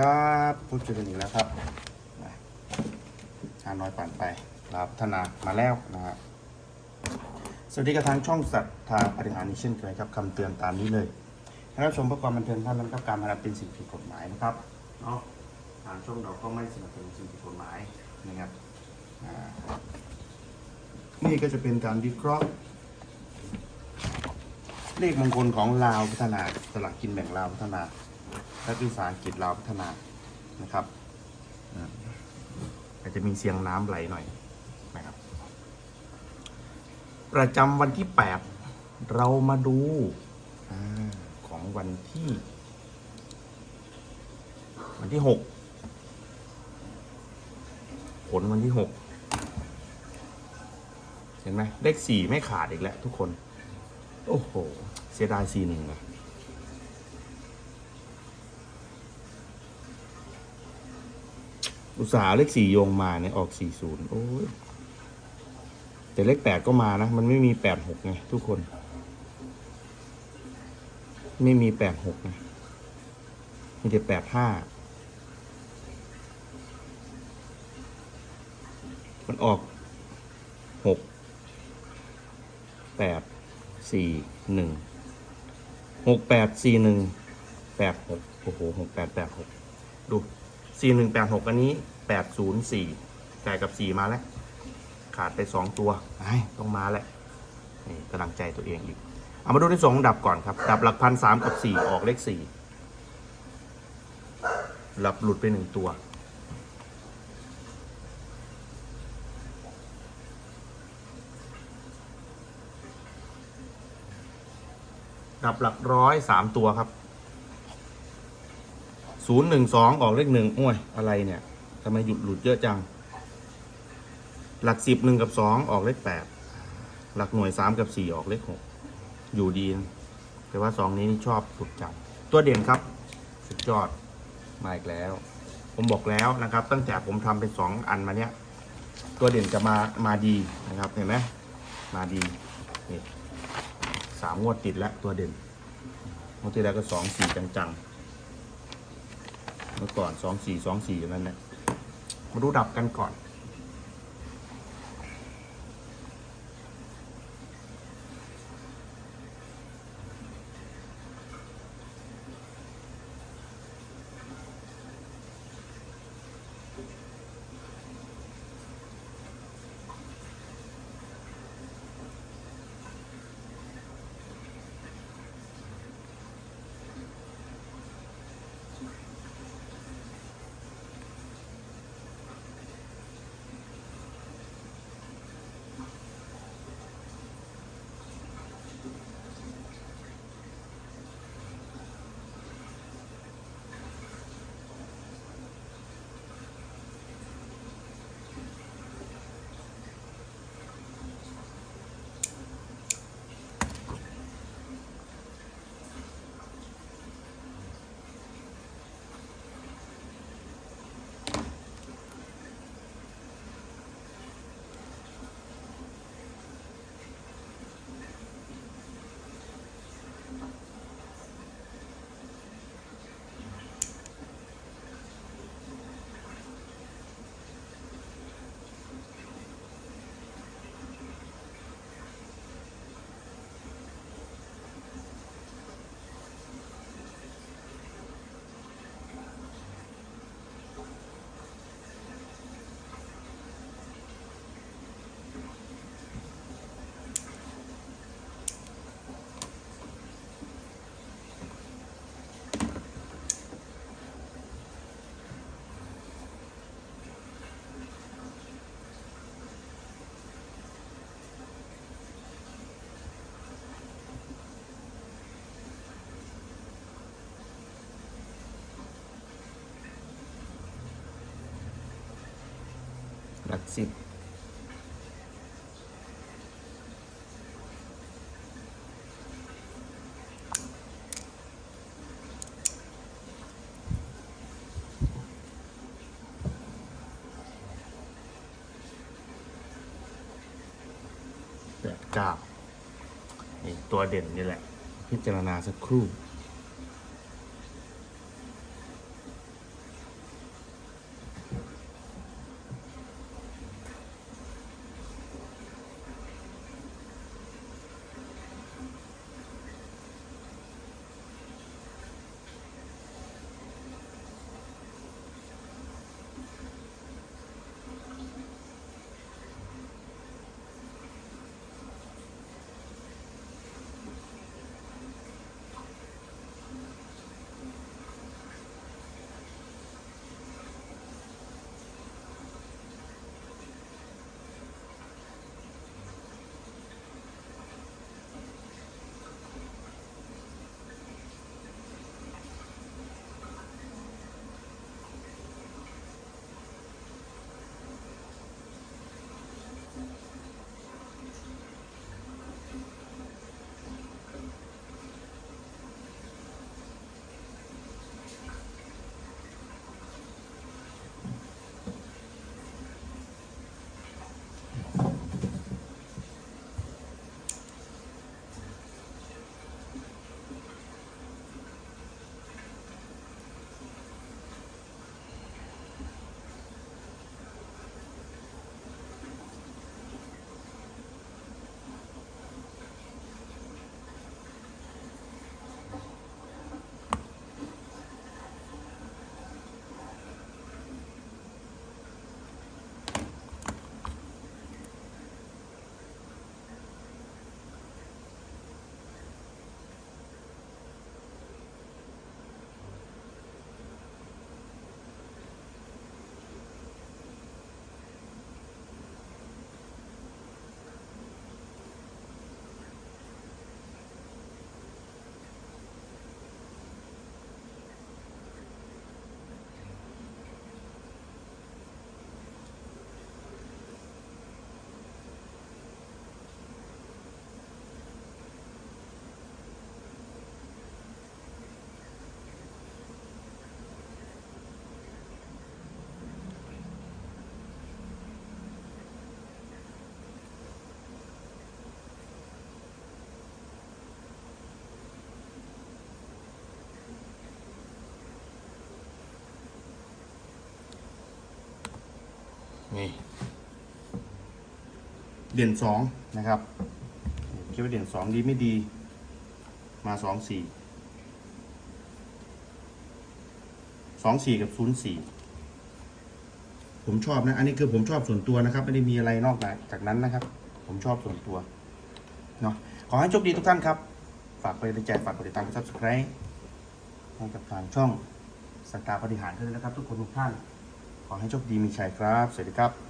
ครับพบเจอกันอีกแล้วครับมาน้อยผ่านไปลาพัฒนามาแล้วนะครับสวัสดีกับทางช่องสัตว์ทางปฏิหารนี้เช่นเคยครับคำเตือนตามนี้เลยถ้ารับชมเพื่อความบันเทิงท่านนั้นครับการพนันเป็นสิ่งผิดกฎหมายนะครับเนาะทางช่องเราก็ไม่สนับสนุนสิ่งผิดกฎหมายนะครับนี่ก็จะเป็นการวิเคราะห์ เลขมงคลของลาวพัฒนาสลากกินแบ่งลาวพัฒนา และวิสาหกิจลาวพัฒนานะครับอาจจะมีเสียงน้ำไหลหน่อยนะครับ ประจำวันที่ 8 เรามาดูอของวันที่ วันที่ 6 ผลวันที่ 6 เห็นไหมเลขสี่ไม่ขาดอีกแล้วทุกคน โอ้โห เสียดายซีหนึ่งอะ อุตสาห์เลขสี่โยงมาเนี่ยออกสี่ศูนย์โอ้ยแต่เลขแปดก็มานะ มันไม่มีแปดหกไงทุกคน ไม่มีแปดหกไงมีแต่แปดห้ามันออกหกแปดสี่หนึ่งหกแปดสี่หนึ่งแปดหกโอ้โหหกแปดแปดหกดู สี่หนึ่งแปดหกอันนี้แปดศูนย์สี่ไก่กับสี่มาแล้ว ขาดไปสองตัวไอ้ต้องมาแหละนี่กำลังใจตัวเองอีก เอามาดูในสองดับก่อนครับ ดับหลักพันสามกับสี่ออกเลขสี่หลับหลุดไปหนึ่งตัว ดับหลักร้อยสามตัวครับ ศูนย์หนึ่งสองออกเลขหนึ่งโอ้ย อะไรเนี่ยทำไมหยุดหลุดเยอะจัง หลักสิบหนึ่งกับสองออกเลขแปดหลักหน่วยสามกับสี่ออกเลขหกอยู่ดีนะแต่ว่าสองนี้นี่ชอบสุดจังตัวเด่นครับ สุดยอด มาอีกแล้ว ผมบอกแล้วนะครับ ตั้งแต่ผมทำเป็นสองอันมาเนี้ยตัวเด่นจะมามาดีนะครับ เห็นไหมมาดีนี่สามงวดติดแล้วตัวเด่นงวดที่แล้วก็สองสี่จังๆ เมื่อก่อนสองสี่สองสี่อย่างนั้นแหละมาดูดับกันก่อน หลักสิบแปดเก้านี่ตัวเด่นนี่แหละ พิจารณาสักครู่ นี่ เด่นสองนะครับคิดว่าเด่นสองดีไม่ดี มาสองสี่สองสี่กับศูนย์สี่ผมชอบนะ อันนี้คือผมชอบส่วนตัวนะครับ ไม่ได้มีอะไรนอกจากนั้นนะครับ ผมชอบส่วนตัวเนาะขอให้โชคดีทุกท่านครับ ฝากไปในใจฝากกดติดตามกด subscribe ให้กับทางช่องสตาร์ปฏิหารด้วยนะครับ ทุกคนทุกท่าน ขอให้โชคดีมีชัยครับ สวัสดีครับ